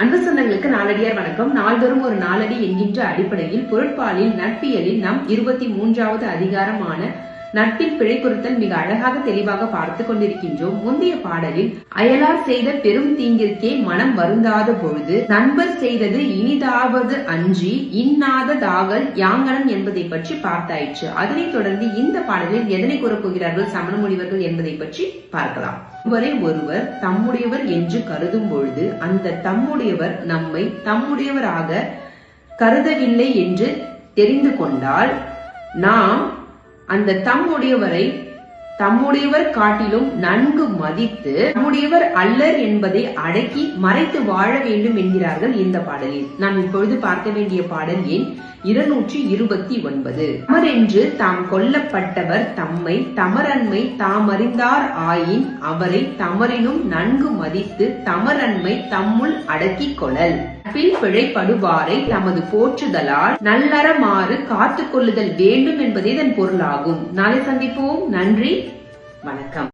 அன்பு சொந்தங்களுக்கு நாளடியார் வணக்கம். நாள்தோறும் ஒரு நாளடி என்கின்ற அடிப்படையில் பொருட்பாலில் நட்பியலில் நம் இருபத்தி மூன்றாவது அதிகாரமான நட்பில் பிழை பொருத்தல் மிக அழகாக தெளிவாக பார்த்து கொண்டிருக்கின்றோம். முந்தைய பாடலில் அயலார் செய்த பெரும் தீங்கிற்கே மனம் வருந்தாத பொழுது நண்பர் செய்தது இனிதாவது அன்றி இன்னாததாகல் யாங்கனம் என்பதை பற்றி பார்த்தாயிற்று. அதனைத் தொடர்ந்து இந்த பாடலில் எதனை கூறப்போகிறார்கள் சமண முனிவர்கள் என்பதை பற்றி பார்க்கலாம். ஒருவரை ஒருவர் தம்முடையவர் என்று கருதும் பொழுது அந்த தம்முடையவர் நம்மை தம்முடையவராக கருதவில்லை என்று தெரிந்து கொண்டால் நாம் அந்த தம்முடையவரை தம்முடையவர் காட்டிலும் நன்கு மதித்து தம்முடையவர் அல்லர் என்பதை அடக்கி மறைத்து வாழ வேண்டும் என்கிறார்கள் இந்த பாடலில். நாம் இப்பொழுது பார்க்க வேண்டிய பாடல் எண் இருநூற்றி இருபத்தி ஒன்பது. தமரென்று தாம் கொல்லப்பட்டவர் தம்மை தமரன்மை தாமறிந்தார் ஆயின் அவரை தமரினும் நன்கு மதித்து தமரன்மை தம்முள் அடக்கிக் கொள்ளல். நட்பில் பிழைப்படுவாரை தமது போற்றுதலால் நல்லறமாறு காத்துக்கொள்ளுதல் வேண்டும் என்பதே இதன் பொருளாகும். நாளை சந்திப்போம். நன்றி. வணக்கம்.